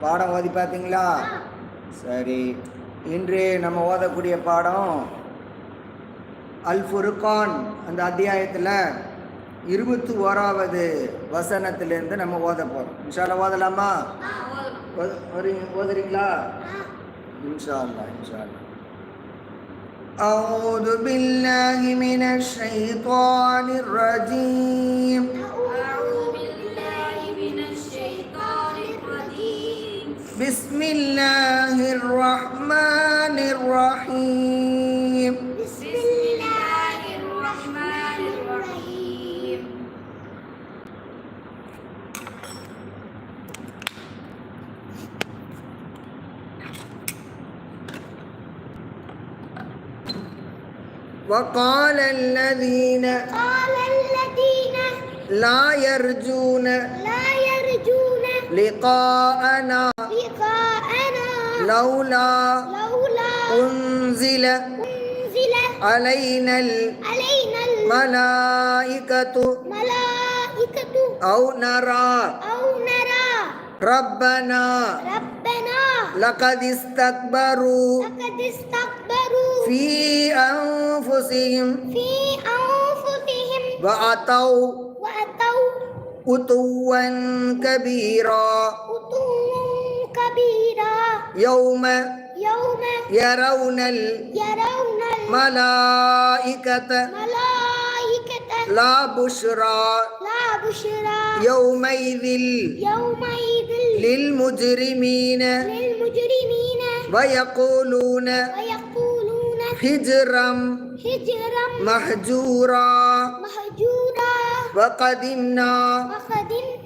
பாடம் ஓதி பார்த்தீங்களா சரி இன்று நம்ம ஓதக்கூடிய பாடம் அல் ஃபுர்கான் அந்த அத்தியாயத்தில் இருபத்தி ஓராவது வசனத்திலேருந்து நம்ம ஓத போகிறோம் இன்ஷால்லா ஓதலாமா ஓத- ஓதுறீங்க ஓதுறீங்களா இன்ஷா அல்லா இன்ஷா அல்லா أعوذ بالله من الشيطان الرجيم بسم الله الرحمن الرحيم. بسم الله الرحمن الرحيم وقال الذين قال الذين لا يرجون لا يرجون لقاءنا لقاءنا لولا لولا أنزل أنزل علينا علينا الملائكة الملائكة أو نرى. أو نرى. ربنا. ربنا. لقد استكبروا لقد استكبروا. في أنفسهم. في أنفسهم. وأتوا وأتوا عتوا كبيرا. عتوا كبيرا. يوم يوم يرون الملائكة يرون الملائكة لا بشرى. لا بشرى. يومئذ يومئذ للمجرمين للمجرمين ويقولون ويقولون هجرا هجرا محجورا مهجورا. وقدمنا وقدمنا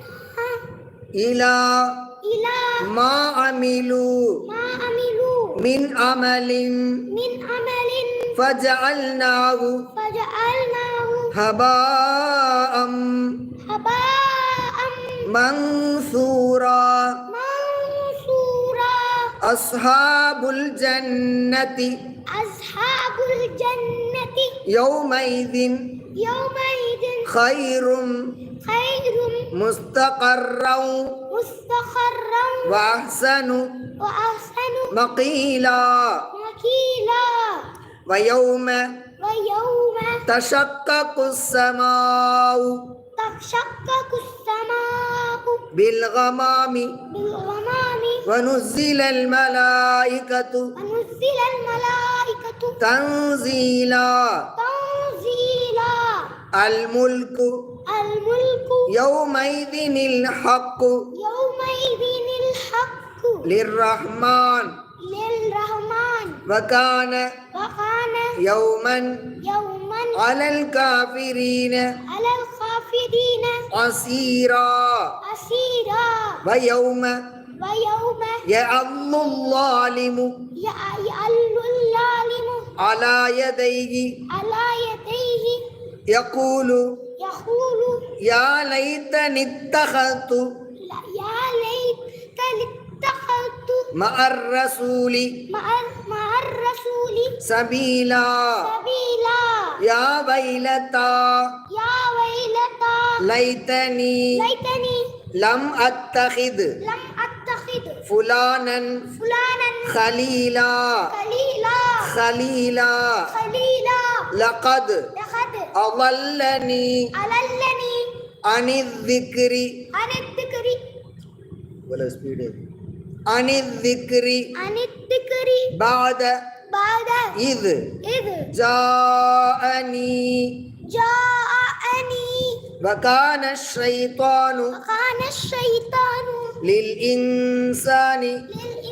إلى إلى ما عملوا ما عملوا من عمل. من عمل. فجعلناه فجعلناه هباء هباء منثورا. منصورا أصحاب الجنة. أصحاب الجنة. يومئذ يومئذ خير. خير مستقرا مستقرا وأحسن وأحسن مقيلا وكيلا ويوم ويوم تشقق السماء تشقق السماء بالغمام بالغمام ونزل الملائكة ونزل الملائكة تنزيلا تنزيلا الملك الملك يومئذ الحق يومئذ الحق للرحمن. للرحمن وكان وكان يوما يوما على الكافرين على الخافضين عسيرا أسيرا. ويوم ويوم يعض الظالم يعل الظالم على يديه. على يديه يقول يقول يا ليتني اتخذت يا ليتني اتخذت مع الرسول. مع مع الرسول. سبيلا. سبيلا. يا ويلتى يا ويلتى ليتني ليتني لم أتخذ لم أتخذ فلانا فلانا خليلا. خليلا. خليلا. خليلا. لقد لقد أضلني أضلني عن الذكر عن الذكر ولا سبيد عن الذكر عن الذكر بعد بعد إذ إذ جاءني جاءني وكان الشيطان وكان الشيطان للإنسان للإنسان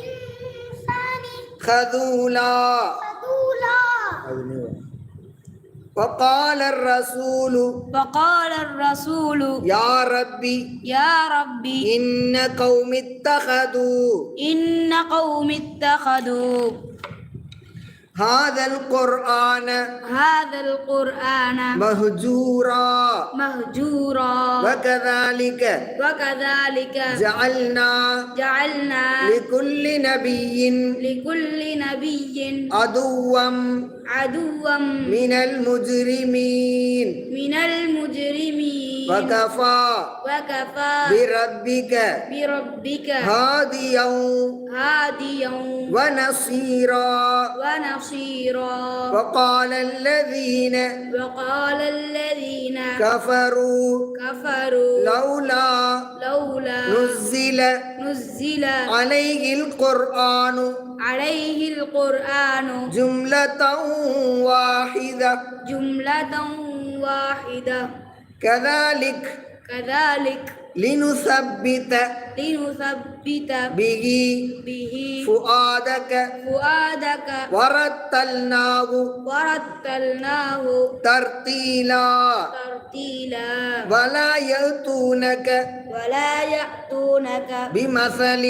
خذولا خذولا وقال الرسول وقال الرسول يا ربي يا ربي إن قوم اتخذوا. إن قوم اتخذوا. هذا القرآن هذا القرآن مهجورا. مهجورا. وكذلك وكذلك جعلنا جعلنا لكل نبي لكل نبي عدوا عدوا من المجرمين. من المجرمين. وكفى وكفى بربك بربك هاديا هاديا ونصيرا ونصيرا وقال الذين وقال الذين كفروا كفروا لولا لولا نزل نزل عليه القرآن عليه القرآن جملة واحدة. جملة واحدة കദാലിക് കദാലിക് لنثبت لنثبت به به فؤادك فؤادك ورتلناه ورتلناه ترتيلا ترتيلا ولا يأتونك ولا يأتونك بمثل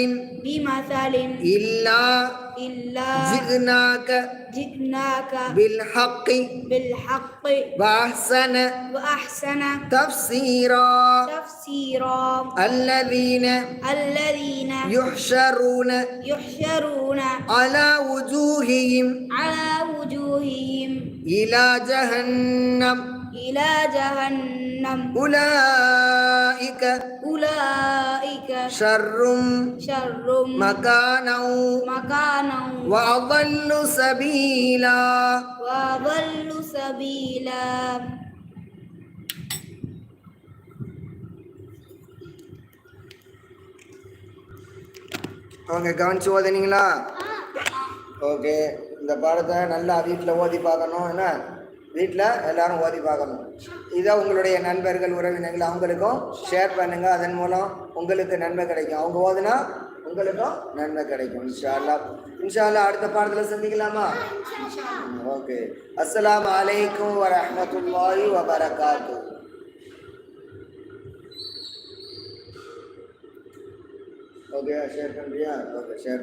بمثل إلا إلا جئناك جئناك بالحق بالحق وأحسن وأحسن تفسيرا تفسيرا الذين الذين يحشرون يحشرون على وجوههم. على وجوههم. إلى جهنم. إلى جهنم. أولئك أولئك شر شر مكانا مكانا. وأضل سبيلا. وأضل سبيلا. அவங்க கவனிச்சு ஓதுனீங்களா? ஓகே இந்த பாடத்தை நல்லா வீட்டில் ஓதி பார்க்கணும் என்ன? வீட்டில் எல்லாரும் ஓதி பார்க்கணும். இதை உங்களுடைய நண்பர்கள் உறவினர்கள் அவங்களுக்கும் ஷேர் பண்ணுங்க. அதன் மூலம் உங்களுக்கு நன்மை கிடைக்கும். அவங்க ஓதுனா உங்களுக்கும் நன்மை கிடைக்கும் இன்ஷா அல்லாஹ் இன்ஷா அல்லாஹ் அடுத்த பாடத்தில் சந்திக்கலாமா? ஓகே. அஸ்ஸலாமு அலைக்கும் வரஹ்மத்துல்லாஹி வபரகாத்து. 我给他先看病，然后先。